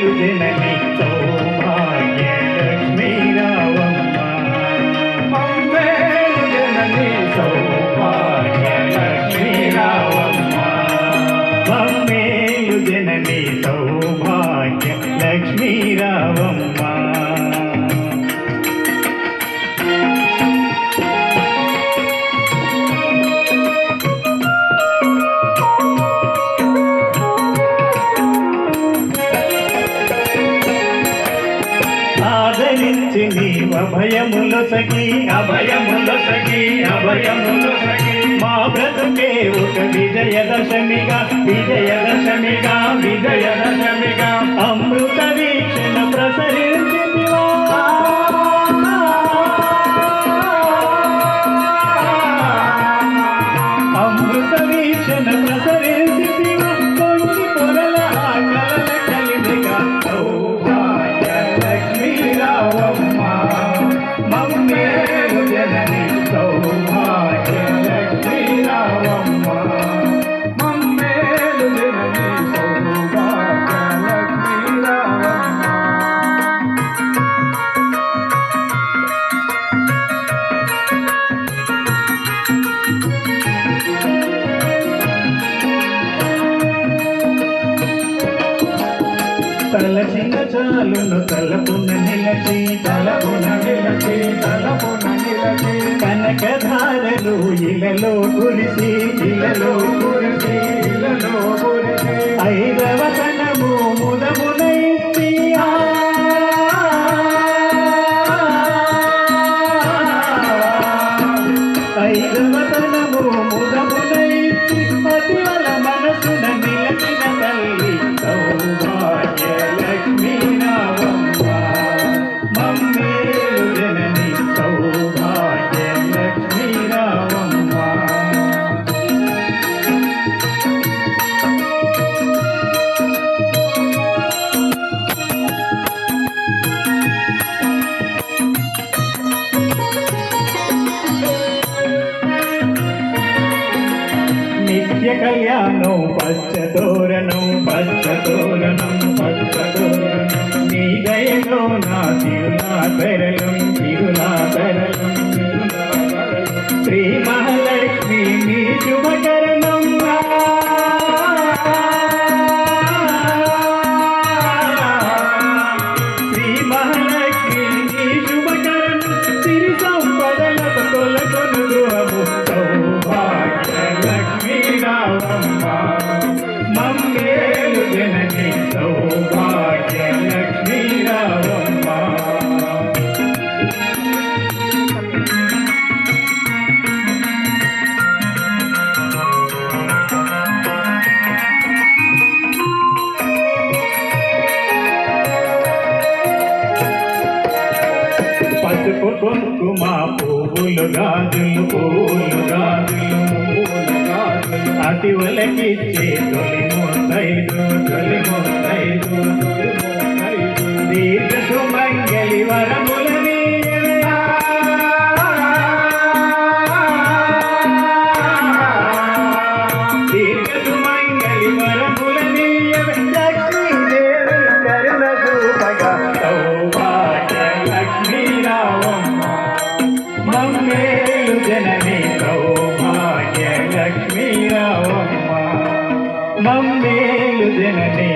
మమ్మేలు సౌభాగ్య లక్ష్మీ రావమ్మ. మమ్మేలు జనని సౌభాగ్య లక్ష్మీ రావమ్మ. మమ్మేలు జనని సౌభాగ్య లక్ష్మీ రావమ్మ. ఆదరించి నీవ అభయములు సఖి అభయములు సఖి అభయములు సఖి. మా బ్రతుకే ఒక విజయదశమిగా విజయదశమిగా విజయదశమిగా. అమృత వీక్ష తలచిన చాలును తలపున నిలచి తలపున నిలచి తలపున నిలచి. కనకధారలు ఇలలో కురిసి ఇలలో కురిసి ఇలలో కురిసి. ఐదవ కనము ముదమునైతి ఆ ఐదవతనము ముదమునైతి పతివల నిత్య కళ్యాణం పచ్చతోరణం పచ్చతోరణం పచ్చతోరణం నీ దయలో నా తిరునా పెరలం తిరునా కుంకుమ పువ్వులు గాజులు పువ్వులు గాజులు పువ్వులు గాజులు. అతి వలకిచ్చే తొలి మేలు జనని సౌభాగ్య లక్ష్మీ రావమ్మ మమ్మేలు జనని